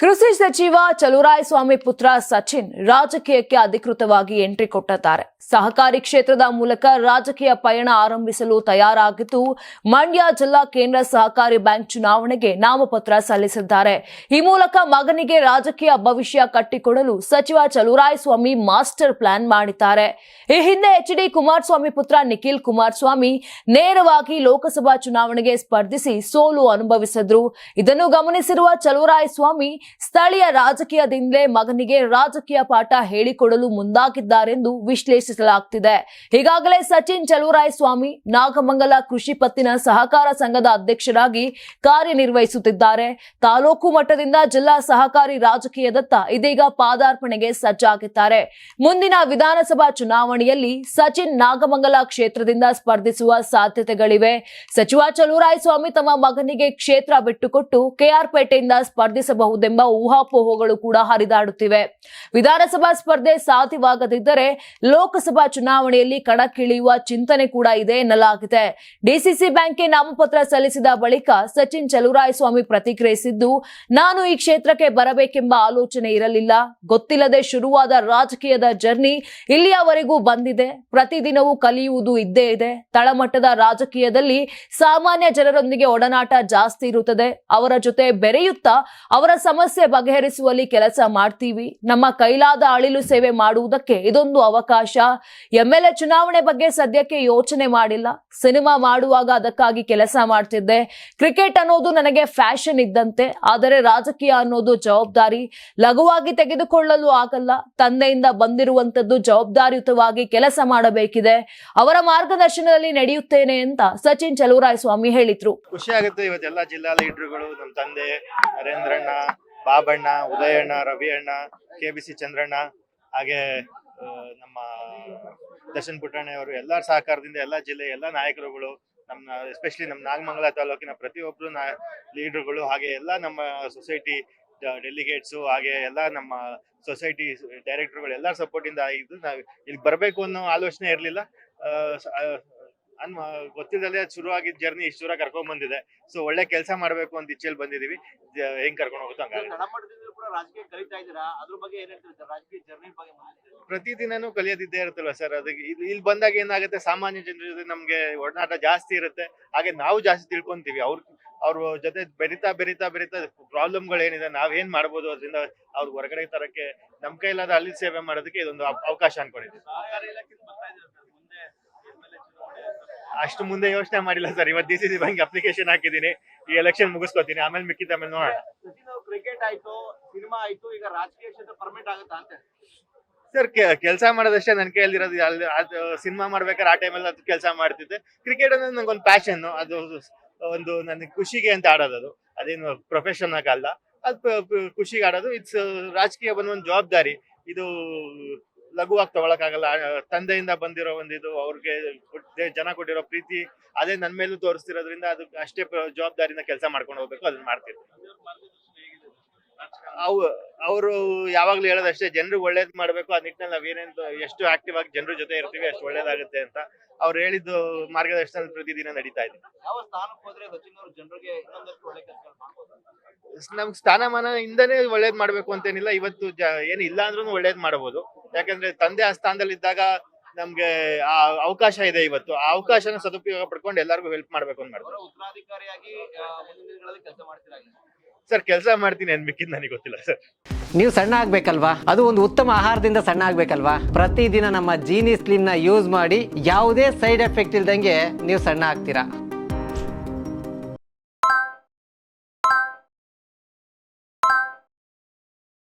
ಕೃಷಿ ಸಚಿವ ಚಲುರಾಯಸ್ವಾಮಿ ಪುತ್ರ ಸಚಿನ್ ರಾಜಕೀಯಕ್ಕೆ ಅಧಿಕೃತವಾಗಿ ಎಂಟ್ರಿ ಕೊಟ್ಟಿದ್ದಾರೆ. ಸಹಕಾರಿ ಕ್ಷೇತ್ರದ ಮೂಲಕ ರಾಜಕೀಯ ಪಯಣ ಆರಂಭಿಸಲು ತಯಾರಾಗಿದ್ದು, ಮಂಡ್ಯ ಜಿಲ್ಲಾ ಕೇಂದ್ರ ಸಹಕಾರಿ ಬ್ಯಾಂಕ್ ಚುನಾವಣೆಗೆ ನಾಮಪತ್ರ ಸಲ್ಲಿಸಿದ್ದಾರೆ. ಈ ಮೂಲಕ ಮಗನಿಗೆ ರಾಜಕೀಯ ಭವಿಷ್ಯ ಕಟ್ಟಿಕೊಡಲು ಸಚಿವ ಚಲುರಾಯಸ್ವಾಮಿ ಮಾಸ್ಟರ್ ಪ್ಲಾನ್ ಮಾಡಿದ್ದಾರೆ. ಈ ಹಿಂದೆ ಎಚ್ ಡಿ ಕುಮಾರಸ್ವಾಮಿ ಪುತ್ರ ನಿಖಿಲ್ ಕುಮಾರಸ್ವಾಮಿ ನೇರವಾಗಿ ಲೋಕಸಭಾ ಚುನಾವಣೆಗೆ ಸ್ಪರ್ಧಿಸಿ ಸೋಲು ಅನುಭವಿಸಿದ್ರು. ಇದನ್ನು ಗಮನಿಸಿರುವ ಚಲುವರಾಯಸ್ವಾಮಿ ಸ್ಥಳೀಯ ರಾಜಕೀಯದಿಂದಲೇ ಮಗನಿಗೆ ರಾಜಕೀಯ ಪಾಠ ಹೇಳಿಕೊಡಲು ಮುಂದಾಗಿದ್ದಾರೆಂದು ವಿಶ್ಲೇಷಿಸಲಾಗ್ತಿದೆ. ಈಗಾಗಲೇ ಸಚಿನ್ ಚಲುವರಾಯಸ್ವಾಮಿ, ನಾಗಮಂಗಲ ಕೃಷಿ ಪತ್ತಿನ ಸಹಕಾರ ಸಂಘದ ಅಧ್ಯಕ್ಷರಾಗಿ ಕಾರ್ಯನಿರ್ವಹಿಸುತ್ತಿದ್ದಾರೆ. ತಾಲೂಕು ಮಟ್ಟದಿಂದ ಜಿಲ್ಲಾ ಸಹಕಾರಿ ರಾಜಕೀಯದತ್ತ ಇದೀಗ ಪಾದಾರ್ಪಣೆಗೆ ಸಜ್ಜಾಗಿದ್ದಾರೆ. ಮುಂದಿನ ವಿಧಾನಸಭಾ ಚುನಾವಣೆಯಲ್ಲಿ ಸಚಿನ್ ನಾಗಮಂಗಲ ಕ್ಷೇತ್ರದಿಂದ ಸ್ಪರ್ಧಿಸುವ ಸಾಧ್ಯತೆಗಳಿವೆ. ಸಚಿವ ಚಲುವರಾಯಸ್ವಾಮಿ ತಮ್ಮ ಮಗನಿಗೆ ಕ್ಷೇತ್ರ ಬಿಟ್ಟುಕೊಟ್ಟು ಕೆಆರ್ಪೇಟೆಯಿಂದ ಸ್ಪರ್ಧಿಸಬಹುದೆಂಬ ಊಹಾಪೋಹಗಳು ಕೂಡ ಹರಿದಾಡುತ್ತಿವೆ. ವಿಧಾನಸಭಾ ಸ್ಪರ್ಧೆ ಸಾಧ್ಯವಾಗದಿದ್ದರೆ ಲೋಕಸಭಾ ಚುನಾವಣೆಯಲ್ಲಿ ಕಣಕ್ಕಿಳಿಯುವ ಚಿಂತನೆ ಕೂಡ ಇದೆ ಎನ್ನಲಾಗಿದೆ. ಡಿಸಿಸಿ ಬ್ಯಾಂಕ್ಗೆ ನಾಮಪತ್ರ ಸಲ್ಲಿಸಿದ ಬಳಿಕ ಸಚಿನ್ ಚಲುರಾಯಸ್ವಾಮಿ ಪ್ರತಿಕ್ರಿಯಿಸಿದ್ದು, ನಾನು ಈ ಕ್ಷೇತ್ರಕ್ಕೆ ಬರಬೇಕೆಂಬ ಆಲೋಚನೆ ಇರಲಿಲ್ಲ. ಗೊತ್ತಿಲ್ಲದೆ ಶುರುವಾದ ರಾಜಕೀಯದ ಜರ್ನಿ ಇಲ್ಲಿಯವರೆಗೂ ಬಂದಿದೆ. ಪ್ರತಿದಿನವೂ ಕಲಿಯುವುದು ಇದ್ದೇ ಇದೆ. ತಳಮಟ್ಟದ ರಾಜಕೀಯದಲ್ಲಿ ಸಾಮಾನ್ಯ ಜನರೊಂದಿಗೆ ಒಡನಾಟ ಜಾಸ್ತಿ ಇರುತ್ತದೆ. ಅವರ ಜೊತೆ ಬೆರೆಯುತ್ತಾ ಅವರ ಸಮಸ್ಯೆ ಬಗೆಹರಿಸುವಲ್ಲಿ ಕೆಲಸ ಮಾಡ್ತೀವಿ. ನಮ್ಮ ಕೈಲಾದ ಅಳಿಲು ಸೇವೆ ಮಾಡುವುದಕ್ಕೆ ಇದೊಂದು ಅವಕಾಶ. ಎಂಎಲ್ಎ ಚುನಾವಣೆ ಬಗ್ಗೆ ಸದ್ಯಕ್ಕೆ ಯೋಚನೆ ಮಾಡಿಲ್ಲ. ಸಿನಿಮಾ ಮಾಡುವಾಗ ಅದಕ್ಕಾಗಿ ಕೆಲಸ ಮಾಡ್ತಿದ್ದೆ. ಕ್ರಿಕೆಟ್ ಅನ್ನೋದು ನನಗೆ ಫ್ಯಾಷನ್ ಇದ್ದಂತೆ. ಆದರೆ ರಾಜಕೀಯ ಅನ್ನೋದು ಜವಾಬ್ದಾರಿ. ಲಘುವಾಗಿ ತೆಗೆದುಕೊಳ್ಳಲು ಆಗಲ್ಲ. ತಂದೆಯಿಂದ ಬಂದಿರುವಂತದ್ದು ಜವಾಬ್ದಾರಿಯುತವಾಗಿ ಕೆಲಸ ಮಾಡಬೇಕಿದೆ. ಅವರ ಮಾರ್ಗದರ್ಶನದಲ್ಲಿ ನಡೆಯುತ್ತೇನೆ ಅಂತ ಸಚಿನ್ ಚಲುವರಾಯಸ್ವಾಮಿ ಹೇಳಿದ್ರು. ಖುಷಿ ಆಗುತ್ತೆ ಇವತ್ತೆಲ್ಲ ಜಿಲ್ಲಾ ಲೀಡರ್ಗಳು ನಮ್ಮ ತಂದೆ ನರೇಂದ್ರಣ್ಣ ಬಾಬಣ್ಣ, ಉದಯಣ್ಣ ರವಿ ಅಣ್ಣ ಕೆ ಬಿ ಸಿ ಚಂದ್ರಣ್ಣ, ಹಾಗೆ ನಮ್ಮ ದರ್ಶನ್ ಪುಟ್ಟಣ್ಣವರು ಎಲ್ಲರ ಸಹಕಾರದಿಂದ ಎಲ್ಲ ಜಿಲ್ಲೆ, ಎಲ್ಲ ನಾಯಕರುಗಳು, ನಮ್ಮ ಎಸ್ಪೆಷಲಿ ನಮ್ಮ ನಾಗಮಂಗಲ ತಾಲೂಕಿನ ಪ್ರತಿಯೊಬ್ಬರು ನಾ ಲೀಡರ್ಗಳು ಹಾಗೆ ಎಲ್ಲ ನಮ್ಮ ಸೊಸೈಟಿ ಡೆಲಿಗೇಟ್ಸು ಹಾಗೆ ಎಲ್ಲ ನಮ್ಮ ಸೊಸೈಟಿ ಡೈರೆಕ್ಟರ್ಗಳು ಎಲ್ಲರ ಸಪೋರ್ಟಿಂದ ಆಗಿದ್ದು ನಾವು ಇಲ್ಲಿ ಬರಬೇಕು ಅನ್ನೋ ಆಲೋಚನೆ ಇರಲಿಲ್ಲ. ಅನ್ ಶುರು ಶುರುವಾಗಿದ್ದ ಜರ್ನಿ ಇಷ್ಟು ದೂರ ಕರ್ಕೊಂಡ್ ಬಂದಿದೆ. ಸೊ ಒಳ್ಳೆ ಕೆಲಸ ಮಾಡ್ಬೇಕು ಅಂತ ಇಚ್ಛೆಯಲ್ಲಿ ಬಂದಿದೀವಿ. ಜ- ಹೆಂಗ್ ಕರ್ಕೊಂಡು ಹೋಗುತ್ತೋ ತಳಮಟ್ಟದಿಂದ ಕೂಡ ರಾಜಕೀಯ ಕಲಿತಾ ಇದ್ದೀರಾ? ಅದ್ರ ಬಗ್ಗೆ ಏನ್ ಹೇಳ್ತೀರಾ ಸರ್? ರಾಜಕೀಯ ಜರ್ನಿ ಬಗ್ಗೆ ಮಾತಾಡ್ತೀರಾ? ಪ್ರತಿದಿನನೂ ಕಲಿಯೋದಿದ್ದೇ ಇರುತ್ತಲ್ವ ಸರ್? ಅದಕ್ಕೆ ಇಲ್ಲಿ ಇಲ್ಲಿ ಬಂದಾಗ ಏನಾಗುತ್ತೆ? ಸಾಮಾನ್ಯ ಜನರ ಜೊತೆ ನಮ್ಗೆ ಒಡನಾಟ ಜಾಸ್ತಿ ಇರುತ್ತೆ. ಹಾಗೆ ನಾವು ಜಾಸ್ತಿ ತಿಳ್ಕೊಂತೀವಿ. ಅವ್ರ ಅವ್ರ ಜೊತೆ ಬೆರಿತಾ ಬೆರಿತಾ ಬೆರಿತಾ ಪ್ರಾಬ್ಲಮ್ಗಳು ಏನಿದೆ ನಾವೇನ್ ಮಾಡ್ಬೋದು ಅದರಿಂದ ಅವ್ರ ಹೊರಗಡೆ ತರಕ್ಕೆ ನಮ್ ಕೈಲಾದ ಅಲ್ಲಿ ಸೇವೆ ಮಾಡೋದಕ್ಕೆ ಇದೊಂದು ಅವ್- ಅವಕಾಶ ಅನ್ಕೊಂಡಿದ್ದೀವಿ ಸಹಕಾರಿ ಬರ್ತಾ ಇದ್ದೀರಾ ಸರ್ ಮುಂದೆ MLA ಚುನಾವಣೆ ಅಂತ. ಅಷ್ಟು ಮುಂದೆ ಯೋಚನೆ ಮಾಡಿಲ್ಲ ಸರ್. ಇವತ್ತು D C C bank application ಹಾಕಿದ್ದೀನಿ. ಈ ಎಲೆಕ್ಷನ್ ಮುಗಿಸ್ಕೊತೀನಿ. ಆಮೇಲೆ ಮಿಕ್ಕಿದ ಆಮೇಲೆ ನೋಡೋಣ. ಕ್ರಿಕೆಟ್ ಆಯ್ತು ಸಿನಿಮಾ ಆಯ್ತು ಈಗ ರಾಜಕೀಯ ಕ್ಷೇತ್ರ ಪರ್ಮನೆಂಟ್ ಆಗುತ್ತಾ ಅಂತ. ಸರ್ ಕೆಲಸ ಮಾಡೋದಷ್ಟೇ ನನ್ ಕೈಯಲ್ಲಿರೋದು. ಅಲ್ಲಿ ಅದು ಸಿನಿಮಾ ಮಾಡ್ಬೇಕಾದ್ರೆ ಆ ಟೈಮಲ್ಲಿ ಅದು ಕೆಲಸ ಮಾಡ್ತಿದ್ದೆ. ಕ್ರಿಕೆಟ್ ಅಂದ್ರೆ ನಂಗೊಂದು ಪ್ಯಾಷನ್ ಅದು ಒಂದು ನನಗೆ ಖುಷಿಗೆ ಅಂತ ಆಡೋದು ಅದು. ಅದೇನು ಪ್ರೊಫೆಷನ್ ಆಗಲ್ಲ ಅದು ಖುಷಿಗೆ ಆಡೋದು. ಇಟ್ಸ್ ರಾಜಕೀಯ ಬಂದ ಒಂದು ಜವಾಬ್ದಾರಿ. ಇದು ಲಘುವಾಗಿ ತಗೊಳಕ್ಕಾಗಲ್ಲ. ತಂದೆಯಿಂದ ಬಂದಿರೋ ಒಂದಿದು ಅವ್ರಿಗೆ ಕೊಟ್ಟೆ- ಜನ ಕೊಟ್ಟಿರೋ ಪ್ರೀತಿ ಅದೇ ನನ್ನ ಮೇಲೂ ತೋರಿಸ್ತಿರೋದ್ರಿಂದ ಅದು ಅಷ್ಟೇ ಜವಾಬ್ದಾರಿಯಿಂದ ಕೆಲಸ ಮಾಡ್ಕೊಂಡು ಹೋಗ್ಬೇಕು ಅದನ್ನ ಮಾಡ್ತೀವಿ. ಅವು ಅವರು ಯಾವಾಗ್ಲೂ ಹೇಳೋದಷ್ಟೇ ಜನರಿಗೆ ಒಳ್ಳೇದ್ ಮಾಡ್ಬೇಕು ಆ ನಿಟ್ಟಿನಲ್ಲಿ ನಾವೇನೇನ್ ಎಷ್ಟು ಆಕ್ಟಿವ್ ಆಗಿ ಜನರ ಜೊತೆ ಇರ್ತೀವಿ ಅಷ್ಟು ಒಳ್ಳೇದಾಗುತ್ತೆ ಅಂತ ಅವ್ರು ಹೇಳಿದ್ದು ಮಾರ್ಗದರ್ಶನ ಪ್ರತಿದಿನ ನಡೀತಾ ಇದೆ. ನಮ್ಗೆ ಸ್ಥಾನಮಾನ ಇಂದನೇ ಒಳ್ಳೇದ್ ಮಾಡ್ಬೇಕು ಅಂತೇನಿಲ್ಲ ಇವತ್ತು ಏನು ಇಲ್ಲ ಅಂದ್ರೂ ಒಳ್ಳೇದ್ ಮಾಡಬಹುದು ಯಾಕಂದ್ರೆ ತಂದೆ ಆ ಸ್ಥಾನದಲ್ಲಿ ಇದ್ದಾಗ ನಮ್ಗೆ ಆ ಅವಕಾಶ ಇದೆ ಇವತ್ತು. ಆ ಅವಕಾಶನ ಸದುಪಯೋಗ ಪಡ್ಕೊಂಡು ಎಲ್ಲರಿಗೂ ಹೆಲ್ಪ್ ಮಾಡ್ಬೇಕು ಅಂತ ಮಾಡ್ತಾರೆ. ಉತ್ತರಾಧಿಕಾರಿಯಾಗಿ ದಿನಗಳಲ್ಲಿ ಕೆಲಸ ಮಾಡ್ತೀರಾ ಸರ್ ಕೆಲಸ ಮಾಡ್ತೀನಿ ಅನ್ಬೇಕಿದ್ ನನಗೆ ಗೊತ್ತಿಲ್ಲ ಸರ್. ನೀವು ಸಣ್ಣ ಆಗ್ಬೇಕಲ್ವಾ? ಅದು ಒಂದು ಉತ್ತಮ ಆಹಾರದಿಂದ ಸಣ್ಣ ಆಗ್ಬೇಕಲ್ವಾ? ಪ್ರತಿದಿನ ನಮ್ಮ ಜೀನಿ ನ ಯೂಸ್ ಮಾಡಿ ಯಾವುದೇ ಸೈಡ್ ಎಫೆಕ್ಟ್ ಇಲ್ದಂಗೆ ನೀವು ಸಣ್ಣ ಆಗ್ತೀರಾ?